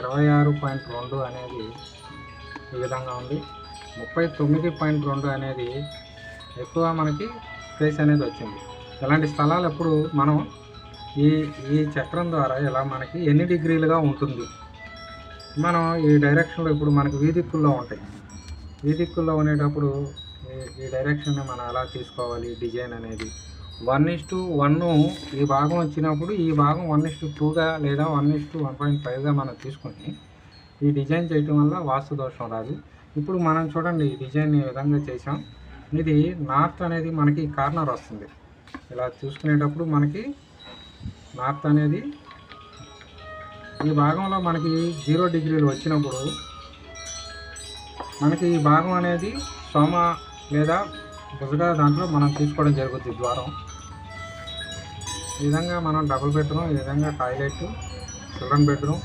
ఇరవై ఆరు పాయింట్ రెండు అనేది ఈ విధంగా ఉంది. ముప్పై తొమ్మిది పాయింట్ రెండు అనేది ఎక్కువ మనకి స్పేస్ అనేది వచ్చింది. ఇలాంటి స్థలాలు ఎప్పుడు మనం ఈ ఈ చక్రం ద్వారా ఇలా మనకి ఎన్ని డిగ్రీలుగా ఉంటుంది? మనం ఈ డైరెక్షన్లో ఇప్పుడు మనకి వీధిక్కుల్లో ఉంటాయి. వీధిక్కుల్లో ఉండేటప్పుడు ఈ- ఈ డైరెక్షన్ని మనం ఎలా తీసుకోవాలి? డిజైన్ అనేది వన్ ఇస్ టు వన్ ఈ భాగం వచ్చినప్పుడు ఈ భాగం వన్ ఇస్ టు టూగా లేదా one is to one point ఫైవ్గా మనం తీసుకొని ఈ డిజైన్ చేయటం వల్ల వాస్తు దోషం రాదు. ఇప్పుడు మనం చూడండి ఈ డిజైన్ ఈ విధంగా చేసాం ఇది నార్త్ అనేది మనకి కార్నర్ వస్తుంది. ఇలా చూసుకునేటప్పుడు మనకి నార్త్ అనేది ఈ భాగంలో మనకి జీరో డిగ్రీలు వచ్చినప్పుడు మనకి ఈ భాగం అనేది సోమ లేదా బుజగా దాంట్లో మనం తీసుకోవడం జరుగుతుంది ద్వారం. ఈ విధంగా మనం డబుల్ బెడ్రూమ్ ఈ విధంగా టాయిలెట్ చిల్డ్రన్ బెడ్రూమ్